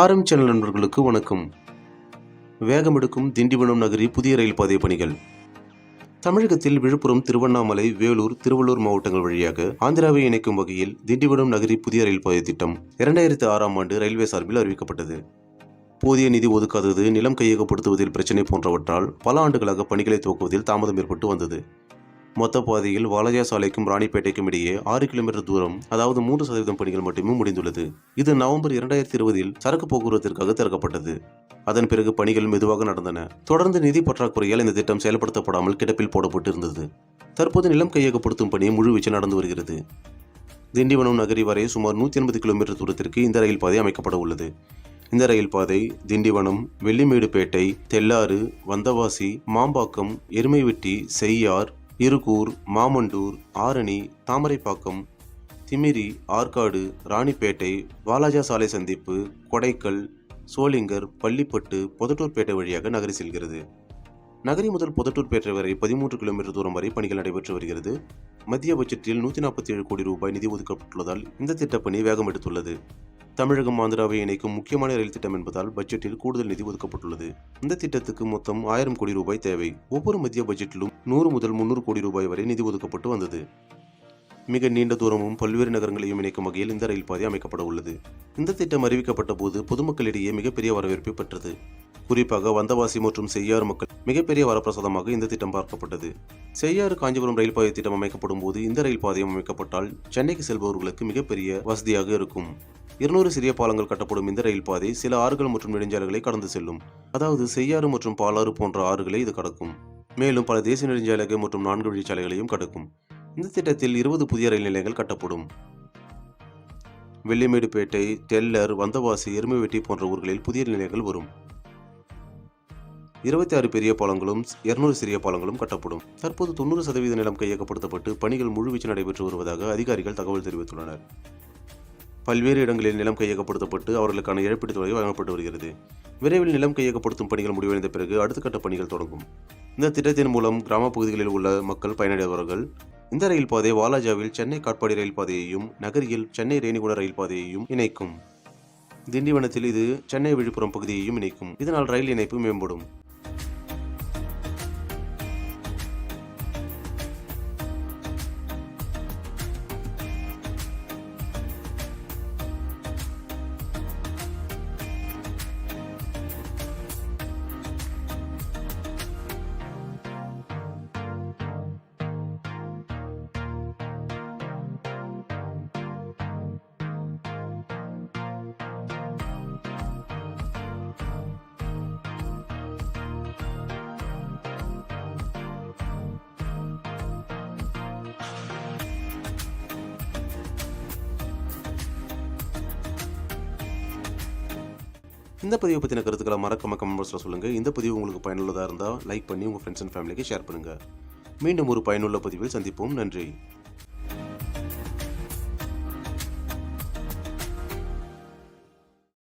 ஆரம் சேனல் நண்பர்களுக்கு வணக்கம். வேகமெடுக்கும் திண்டிவனம் நகரி புதிய ரயில் பாதை பணிகள். தமிழகத்தில் விழுப்புரம் திருவண்ணாமலை வேலூர் திருவள்ளூர் மாவட்டங்கள் வழியாக ஆந்திராவை இணைக்கும் வகையில் திண்டிவனம் நகரி புதிய ரயில் பாதை திட்டம் இரண்டாயிரத்தி ஆறாம் ஆண்டு ரயில்வே சார்பில் அறிவிக்கப்பட்டது. போதிய நிதி ஒதுக்காதது நிலம் கையகப்படுத்துவதில் பிரச்சினை போன்றவற்றால் பல ஆண்டுகளாக பணிகளை துவக்குவதில் தாமதம் ஏற்பட்டு வந்தது. மொத்த பாதையில் வாலஜா சாலைக்கும் ராணிப்பேட்டைக்கும் இடையே ஆறு கிலோமீட்டர் தூரம் அதாவது மூன்று சதவீதம் பணிகள் மட்டுமே முடிந்துள்ளது. இது நவம்பர் இரண்டாயிரத்தி இருபதில் சரக்கு போக்குவரத்திற்காக திறக்கப்பட்டது. அதன் பிறகு பணிகள் மெதுவாக நடந்தன. தொடர்ந்து நிதி பற்றாக்குறையால் இந்த திட்டம் செயல்படுத்தப்படாமல் கிடப்பில் போடப்பட்டு இருந்தது தற்போது நிலம் கையகப்படுத்தும் பணி முழுவீச்சில் நடந்து வருகிறது. திண்டிவனம் நகரி வரை சுமார் நூற்றி எண்பது கிலோமீட்டர் தூரத்திற்கு இந்த ரயில் பாதை அமைக்கப்பட உள்ளது. இந்த ரயில் பாதை திண்டிவனம் வெள்ளிமேடுபேட்டை தெல்லாறு வந்தவாசி மாம்பாக்கம் எருமைவெட்டி செய்யார் இருகூர் மாமண்டூர் ஆரணி தாமரைப்பாக்கம் திமிரி ஆற்காடு ராணிப்பேட்டை வாலாஜா சாலை சந்திப்பு கொடைக்கல் சோளிங்கர் பள்ளிப்பட்டு பொதட்டூர்பேட்டை வழியாக நகரி செல்கிறது. நகரி முதல் பொதட்டூர்பேட்டை வரை பதிமூன்று கிலோமீட்டர் தூரம் வரை பணிகள் நடைபெற்று வருகிறது. மத்திய பட்ஜெட்டில் நூற்றி நாற்பத்தி ஏழு கோடி ரூபாய் நிதி ஒதுக்கப்பட்டுள்ளதால் இந்த திட்டப்பணி வேகம் எடுத்துள்ளது தமிழகம் ஆந்திராவை இணைக்கும் முக்கியமான ரயில் திட்டம் என்பதால் பட்ஜெட்டில் கூடுதல் நிதி ஒதுக்கப்பட்டுள்ளது. இந்த திட்டத்துக்கு மொத்தம் ஆயிரம் கோடி ரூபாய் தேவை. ஒவ்வொரு மத்திய பட்ஜெட்டிலும் நூறு முதல் முன்னூறு கோடி ரூபாய் வரை நிதி ஒதுக்கப்பட்டு வந்தது. மிக நீண்ட தூரமும் பல்வேறு நகரங்களையும் இணைக்கும் வகையில் இந்த ரயில் பாதை அமைக்கப்பட உள்ளது. இந்த திட்டம் அறிவிக்கப்பட்ட போது பொதுமக்களிடையே மிகப்பெரிய வரவேற்பை பெற்றது. குறிப்பாக வந்தவாசி மற்றும் செய்யாறு மக்கள் மிகப்பெரிய வரப்பிரசாதமாக இந்த திட்டம் பார்க்கப்பட்டது. செய்யாறு காஞ்சிபுரம் ரயில் பாதை திட்டம் அமைக்கப்படும் போது இந்த ரயில் பாதையும் அமைக்கப்பட்டால் சென்னைக்கு செல்பவர்களுக்கு மிகப்பெரிய வசதியாக இருக்கும். இருநூறு சிறிய பாலங்கள் கட்டப்படும் இந்த ரயில் பாதை சில ஆறுகள் மற்றும் நெடுஞ்சாலைகளை கடந்து செல்லும். அதாவது செய்யாறு மற்றும் பாலாறு போன்ற ஆறுகளை இது கடக்கும். மேலும் பல தேசிய நெடுஞ்சாலைகள் மற்றும் நான்கு வழிச்சாலைகளையும் கடக்கும். இந்த திட்டத்தில் இருபது புதிய ரயில் நிலையங்கள் கட்டப்படும். வெள்ளிமேடுபேட்டை டெல்லர் வந்தவாசி எருமைவெட்டி போன்ற ஊர்களில் புதிய நிலையங்கள் வரும். இருபத்தி ஆறு பெரிய பாலங்களும் இருநூறு சிறிய பாலங்களும் கட்டப்படும். தற்போது தொண்ணூறு சதவீத நிலம் கையகப்படுத்தப்பட்டு பணிகள் முழுவீச்சு நடைபெற்று வருவதாக அதிகாரிகள் தகவல் தெரிவித்துள்ளனர். பல்வேறு இடங்களில் நிலம் கையகப்படுத்தப்பட்டு அவர்களுக்கான இழப்பீடு தொகை வழங்கப்பட்டு வருகிறது. விரைவில் நிலம் கையகப்படுத்தும் பணிகள் முடிவடைந்த பிறகு அடுத்த கட்ட பணிகள் தொடங்கும். இந்த திட்டத்தின் மூலம் கிராம பகுதிகளில் உள்ள மக்கள் பயனடைவார்கள். இந்த ரயில் பாதை வாலாஜாவில் சென்னை காட்பாடி ரயில் பாதையையும் நகரியில் சென்னை ரேணிகுடா ரயில் பாதையையும் இணைக்கும். திண்டிவனத்தில் இது சென்னை விழுப்புரம் பகுதியையும் இணைக்கும். இதனால் ரயில் இணைப்பு மேம்படும். இந்த பதிவை பற்றின கருத்துக்களை மறக்காம கமெண்ட் பாக்ஸில் சொல்லுங்கள் இந்த பதிவு உங்களுக்கு பயனுள்ளதாக இருந்தால் லைக் பண்ணி உங்கள் ஃப்ரெண்ட்ஸ் அண்ட் ஃபேமிலிக்கு ஷேர் பண்ணுங்கள் மீண்டும் ஒரு பயனுள்ள பதிவில் சந்திப்போம். நன்றி.